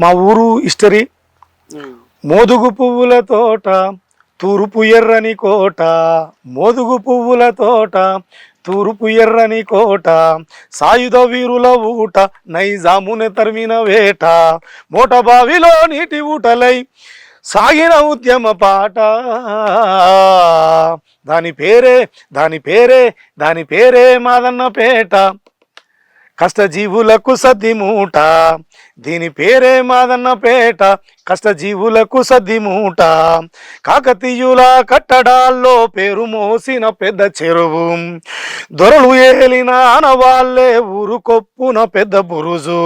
మా ఊరు హిస్టరీ. మోదుగు పువ్వుల తోట తూర్పు ఎర్రని కోట. మోదుగు పువ్వుల తోట తూర్పు ఎర్రని కోట. సాయుధ వీరుల ఊట నైజామున తరిమిన వేట. మోట బావిలో నీటి ఊటలై సాగిన ఉద్యమ పాట. దాని పేరే దాని పేరే దాని పేరే మాదన్న పేట. కష్టజీవులకు సద్దిమూట. దీని పేరే మాదన్న పేట. కష్టజీవులకు సద్దిమూట. కాకతీయుల కట్టడాల్లో పేరు మోసిన పెద్ద చెరువు. దొరలు ఏలిన ఆనవాళ్ళే ఊరు కొప్పున పెద్ద బురుజు.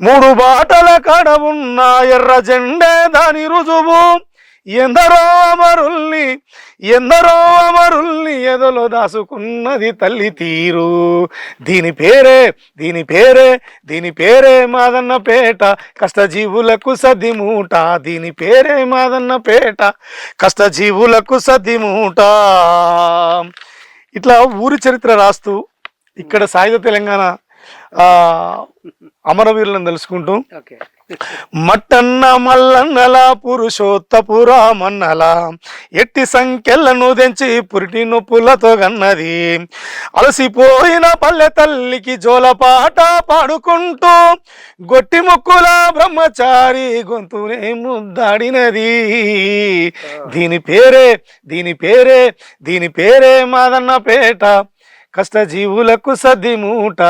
మూడు బాటల కడ ఉన్న ఎర్ర జెండే దాని రుజువు. ఎందరో అమరుల్ని ఎందరో అమరుల్ని ఎదలో దాసుకున్నది తల్లి తీరు. దీని పేరే దీని పేరే దీని పేరే మాదన్న పేట కష్టజీవులకు సదిమూట దీని పేరే మాదన్న పేట కష్టజీవులకు సదిమూట ఇట్లా ఊరి చరిత్ర రాస్తూ ఇక్కడ సాయుధ తెలంగాణ అమరవీరులను తెలుసుకుంటూ మట్టన్న మల్లన్నల పురుషోత్తపురామన్నల ఎట్టి సంఖ్యలను తెంచి పురిటి నొప్పులతో గన్నది. అలసిపోయిన పల్లె తల్లికి జోలపాట పాడుకుంటూ గొట్టి ముక్కుల బ్రహ్మచారి గొంతునే ముద్దాడినది. దీని పేరే దీని పేరే దీని పేరే మాదన్న పేట కష్టజీవులకు సద్ది మూట.